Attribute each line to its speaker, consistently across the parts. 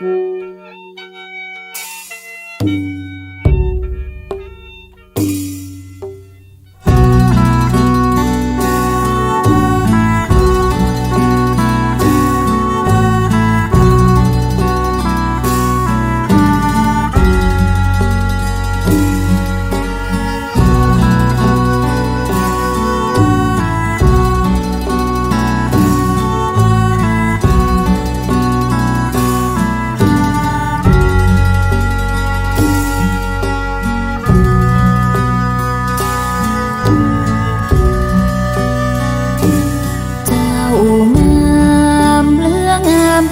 Speaker 1: เ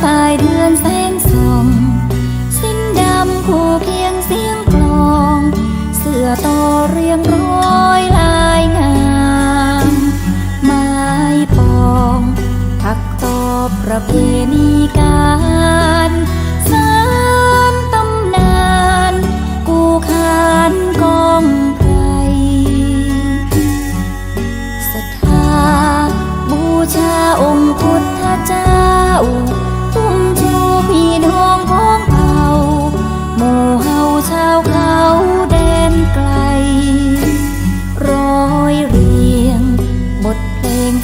Speaker 1: ปลายเดือนแสงส่องสิ้นดำคู่เคียงเสียงกลอง เสื้อต่อเรียงร้อยลายงามไม้ปองถักตอบประเพณีการสารตำนานกูขานกองไพรศรัทธาบูชาองค์พุทธเจ้า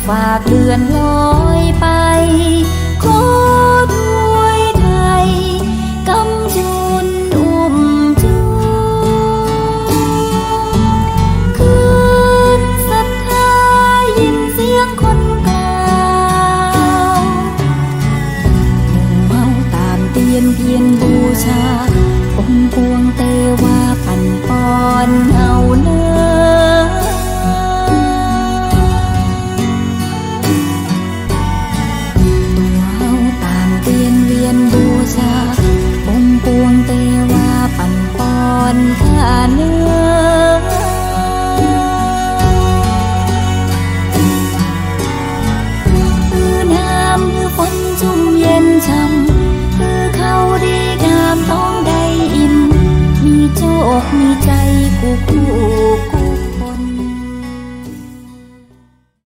Speaker 1: ฝากเดือนลอยไป ขอด้วยไทยกำจุนอุ้มจูคืนศรัทธายินเสียงคนกล่าวหมู่เมาตามเตียนเพียนบูชาองค์พวงเตว คู่